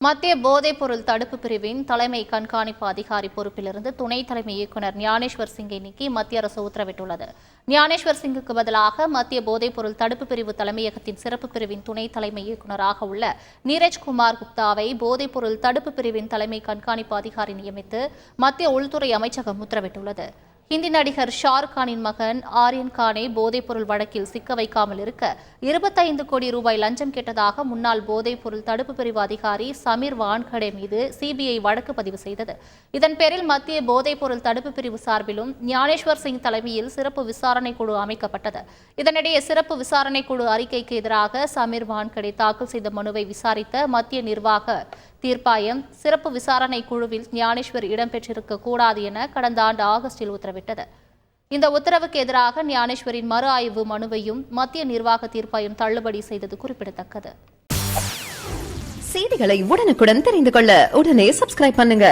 மத்திய போதைப்பொருள் தடுப்பு பிரிவின் தலைமை கண்காணிப்பு அதிகாரி பொறுப்பிலிருந்து துணை தலைமை இயக்குநர் ஞானேஸ்வர் சிங்கை நீக்கி மத்திய அரசு உத்தரவிட்டுள்ளது. ஞானேஸ்வர் சிங்குக்கு பதிலாக மத்திய போதைப்பொருள் தடுப்பு பிரிவு தலைமையகத்தின் சிறப்பு பிரிவின் துணை தலைமை இயக்குநராக உள்ள நீரஜ்குமார் குப்தாவை போதைப்பொருள் தடுப்பு பிரிவின் தலைமை கண்காணிப்பு அதிகாரி நியமித்து மத்திய உள்துறை அமைச்சகம் உத்தரவிட்டுள்ளது. ஹிந்தி நடிகர் ஷாருக் கானின் மகன் ஆரியன் கானை போதைப்பொருள் வழக்கில் சிக்க வைக்காமல் இருக்க இருபத்தைந்து கோடி ரூபாய் லஞ்சம் கேட்டதாக முன்னாள் போதைப்பொருள் தடுப்பு பிரிவு அதிகாரி சமீர் வான்கடே மீது சிபிஐ வழக்கு பதிவு செய்தது. இதன் பேரில் மத்திய போதைப்பொருள் தடுப்பு பிரிவு சார்பிலும் ஞானேஸ்வர் சிங் தலைமையில் சிறப்பு விசாரணை குழு அமைக்கப்பட்டது. இதனிடையே சிறப்பு விசாரணை குழு அறிக்கைக்கு எதிராக சமீர் வான்கடே தாக்கல் செய்த மனுவை விசாரித்த மத்திய நிர்வாக தீர்ப்பாயம் சிறப்பு விசாரணை குழுவில் ஞானேஸ்வர் இடம்பெற்றிருக்க கூடாது என கடந்த ஆண்டு ஆகஸ்டில் உத்தரவிட்டது இந்த உத்தரவுக்கு எதிராக ஞானேஸ்வரின் மறு ஆய்வு மனுவையும் மத்திய நிர்வாக தீர்ப்பாயம் தள்ளுபடி செய்தது குறிப்பிடத்தக்கது. செய்திகளை உடனுக்குடன் தெரிந்து கொள்ள உடனே சப்ஸ்கிரைப் பண்ணுங்க.